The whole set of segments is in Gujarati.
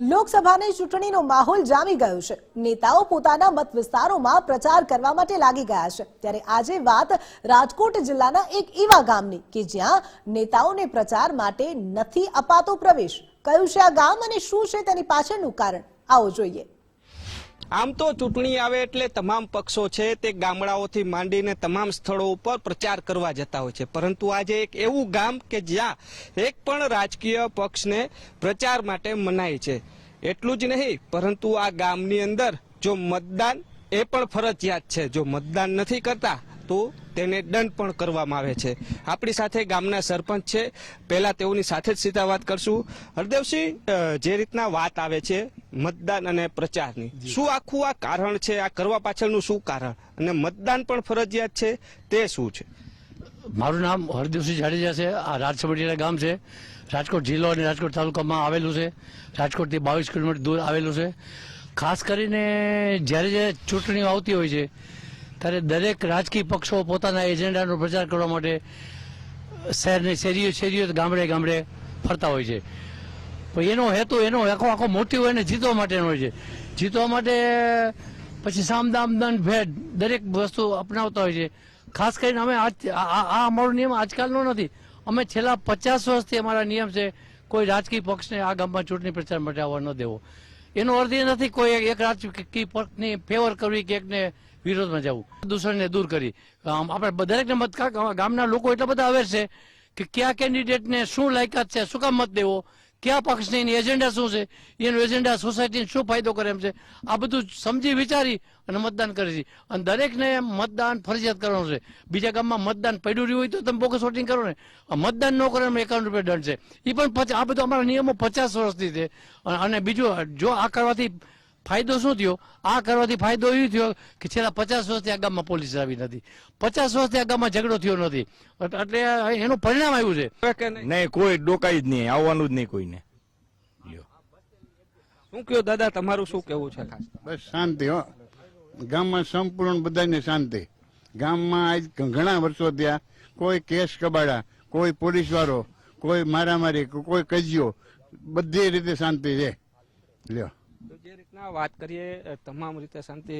લોકસભાની ચૂંટણીનો માહોલ જામી ગયો છે. નેતાઓ પોતાના મત વિસ્તારોમાં પ્રચાર કરવા માટે લાગી ગયા છે. ત્યારે આજે વાત રાજકોટ જિલ્લાના એક એવા ગામની કે જ્યાં નેતાઓને પ્રચાર માટે નથી અપાતો પ્રવેશ. કયું છે આ ગામ અને શું છે તેની પાછળનું કારણ? આવો જોઈએ. આમ તો ચૂંટણી આવે એટલે તમામ પક્ષો છે તે ગામડાઓથી માંડીને તમામ સ્થળો ઉપર પ્રચાર કરવા જતા હોય છે. પરંતુ આજે એક એવું ગામ કે જ્યાં એક પણ રાજકીય પક્ષને પ્રચાર માટે મનાય છે. એટલું જ નહીં, પરંતુ આ ગામની અંદર જો મતદાન, એ પણ ફરજિયાત છે. જો મતદાન નથી કરતા તો તેને દંડ પણ કરવામાં આવે છે. આપણી સાથે ગામના સરપંચ છે. પહેલા તેઓની સાથે જ સીધા વાત કરશું. હરદેવસિંહ જે રીતના વાત આવે છે મતદાન અને પ્રચારની શું આખું આ કારણ છે? આ કરવા પાછળનું શું કારણ? અને મતદાન પણ ફરજિયાત છે? તે શું છે? મારું નામ હરદેવસિંહ જાડેજા છે. આ રાજસમડીના ગામ છે. રાજકોટ જિલ્લો અને રાજકોટ તાલુકામાં આવેલું છે. રાજકોટથી બાવીસ કિલોમીટર દૂર આવેલું છે. ખાસ કરીને જ્યારે જ્યારે ચૂંટણીઓ આવતી હોય છે ત્યારે દરેક રાજકીય પક્ષો પોતાના એજન્ડાનો પ્રચાર કરવા માટે શહેરની શેરીઓ શેરીઓ ગામડે ગામડે ફરતા હોય છે. પણ એનો હેતુ, એનો આખો આખો મોટી હોય ને જીતવા માટેનો હોય છે. જીતવા માટે પછી સામદામ દંડ, ભેદ દરેક વસ્તુ અપનાવતા હોય છે. ખાસ કરીને અમે આજ, આ અમારો નિયમ આજકાલનો નથી. અમે છેલ્લા પચાસ વર્ષથી અમારા નિયમ છે, કોઈ રાજકીય પક્ષને આ ગામમાં ચૂંટણી પ્રચાર માટે આવવા ન દેવો. એનો અર્થ એ નથી કોઈ એક રાજકીય પક્ષની ફેવર કરવી કે એકને વિરોધમાં જવું. પ્રદૂષણને દૂર કરી. આપણે દરેકને મત ગામના લોકો એટલા બધા અવેર છે કે કયા કેન્ડિડેટને શું લાયકાત છે, શું કામ મત દેવો, કયા પક્ષને એની એજન્ડા શું છે, એનો એજન્ડા સોસાયટીને શું ફાયદો કરે એમ છે. આ બધું સમજી વિચારી અને મતદાન કરે છે. અને દરેકને મતદાન ફરજિયાત કરવાનું છે. બીજા ગામમાં મતદાન પડ્યું રહ્યું હોય તો તમે બોગસ વોટિંગ કરો ને. મતદાન ન કરો એમાં એકાવન રૂપિયા દંડ છે. એ પણ આ બધું અમારા નિયમો પચાસ વર્ષથી છે. અને બીજું, જો આ કરવાથી ફાયદો શું થયો? આ કરવાથી ફાયદો એ થયો કે છેલ્લા પચાસ વર્ષથી આ ગામમાં પોલીસ આવી નથી. પચાસ વર્ષથી આ ગામમાં ઝઘડો થયો નથી. એટલે એનું પરિણામ આવ્યું છે. નહીં? નહીં કોઈ ડોકાઈ જ નહીં આવવાનું જ નહીં કોઈને. શું કયો દાદા તમારું શું કેવું છે ખાસ? બસ શાંતિ હો. ગામમાં સંપૂર્ણ બધાને શાંતિ. ગામમાં આજ ઘણા વર્ષો થયા કોઈ કેસ કબાડા કોઈ પોલીસ વાળો કોઈ મારામારી કોઈ કજિયો બધી રીતે શાંતિ છે. લ્યો. તો જે રીતના વાત કરીએ તમામ રીતે શાંતિ.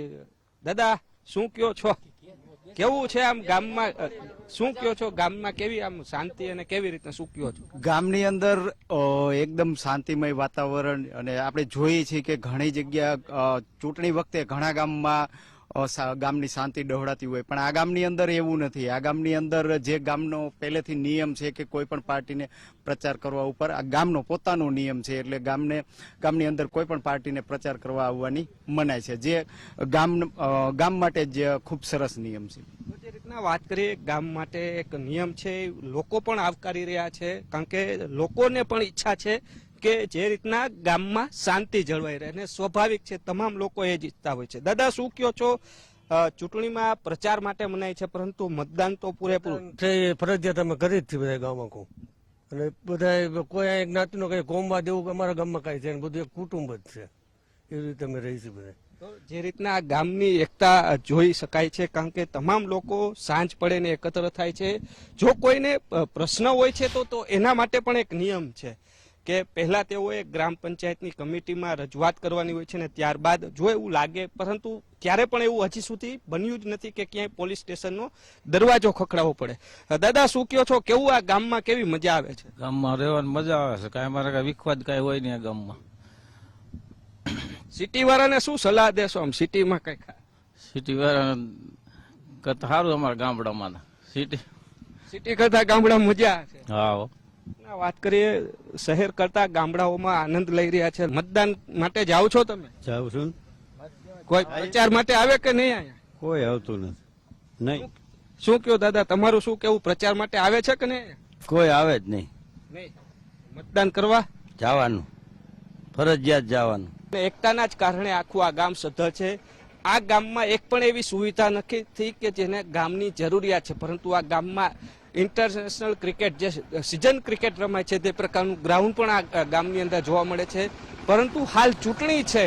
દાદા, શું કયો છો? કેવું છે આમ ગામમાં શું કયો છો? ગામમાં કેવી આમ શાંતિ અને કેવી રીતે શું કયો છો? ગામની અંદર એકદમ શાંતિમય વાતાવરણ અને આપણે જોઈએ છીએ કે ઘણી જગ્યા ચૂંટણી વખતે ઘણા ગામમાં ગામની શાંતિ ડહોળાતી હોય. પણ આ ગામની અંદર એવું નથી. આ ગામની અંદર જે ગામનો પહેલેથી નિયમ છે કે કોઈ પણ પાર્ટીને પ્રચાર કરવા ઉપર, આ ગામનો પોતાનો નિયમ છે એટલે ગામને, ગામની અંદર કોઈ પણ પાર્ટીને પ્રચાર કરવા આવવાની મનાય છે. જે ગામ ગામ માટે જ ખૂબ સરસ નિયમ છે. જે રીતના વાત કરીએ, ગામ માટે એક નિયમ છે, લોકો પણ આવકારી રહ્યા છે. કારણ કે લોકોને પણ ઈચ્છા છે કે જે રીતના ગામમાં શાંતિ જળવાઈ રહે અને સ્વાભાવિક છે તમામ લોકો એ જ ઈચ્છતા હોય છે. દાદા શું કયો છો? ચૂંટણીમાં પ્રચાર માટે મનાય છે પરંતુ મતદાન તો પૂરેપૂરું. ફરજિયાત અમે કરી જ બધા ગામમાં કહું અને બધા કોઈ જ્ઞાતિનો કઈ કોમમાં દેવું કે અમારા ગામમાં કઈ છે બધું એક કુટુંબ જ છે. એવી રીતે અમે રહી છીએ બધા જે રીતના ગામની એકતા જોઈ શકાય છે કારણ કે તમામ લોકો સાંજ પડે ને એકત્ર થાય છે. જો કોઈને પ્રશ્ન હોય છે તો તો એના માટે પણ એક નિયમ છે. કે પહેલા તેઓએ ગ્રામ પંચાયતની કમિટીમાં રજૂઆત કરવાની હોય છે ને ત્યારબાદ જો એવું લાગે પરંતુ ક્યારે પણ એવું હજી સુધી બન્યું જ નથી કે ક્યાંય પોલીસ સ્ટેશનનો દરવાજો ખખડાવવો પડે. દાદા શું કયો છો? કેવું આ ગામમાં કેવી મજા આવે છે? ગામમાં રહેવાની મજા આવે છે. કાંઈ મારે કાંઈ વિખવાદ કાંઈ હોય નહીં આ ગામમાં. સિટી વાળાને શું સલાહ દેશો આમ? સિટીમાં કઈ સિટી વાળા કરતા સારું અમારા ગામડામાં સિટી સિટી કરતા ગામડામાં મજા છે. હા. વાત કરીએ શહેર કરતા ગામડાઓમાં આનંદ લઈ રહ્યા છે. મતદાન માટે જાઓ છો તમે? જાઉં છું. કોઈ પ્રચાર માટે આવે કે નહીં અહીંયા? કોઈ આવતું નથી. નહીં. શું કયો દાદા તમારું શું કેવું પ્રચાર માટે આવે છે કે નહીં? કોઈ આવે જ નહીં. મતદાન કરવા? જવાનું. ફરજિયાત જવાનું. એકતાના જ કારણે આખું આ ગામ સદ્ધર છે. આ ગામમાં એક પણ એવી સુવિધા નથી થઈ કે જેને ગામની જરૂરિયાત છે. પરંતુ આ ગામમાં ઇન્ટરનેશનલ ક્રિકેટ જે સિઝન ક્રિકેટ રમાય છે તે પ્રકારનું ગ્રાઉન્ડ પણ આ ગામની અંદર જોવા મળે છે. પરંતુ હાલ ચૂંટણી છે,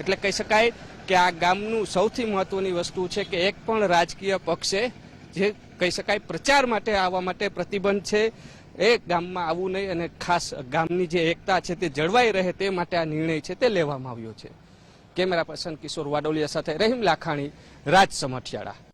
એટલે કહી શકાય કે આ ગામનું સૌથી મહત્વની વસ્તુ છે કે એક પણ રાજકીય પક્ષે જે કહી શકાય પ્રચાર માટે આવવા માટે પ્રતિબંધ છે, એ ગામમાં આવવું નહીં અને ખાસ ગામની જે એકતા છે તે જળવાઈ રહે તે માટે આ નિર્ણય છે તે લેવામાં આવ્યો છે. કેમેરા પર્સન કિશોર વાડોલિયા સાથે રહીમ લાખાણી, રાજ સમઠિયાળા.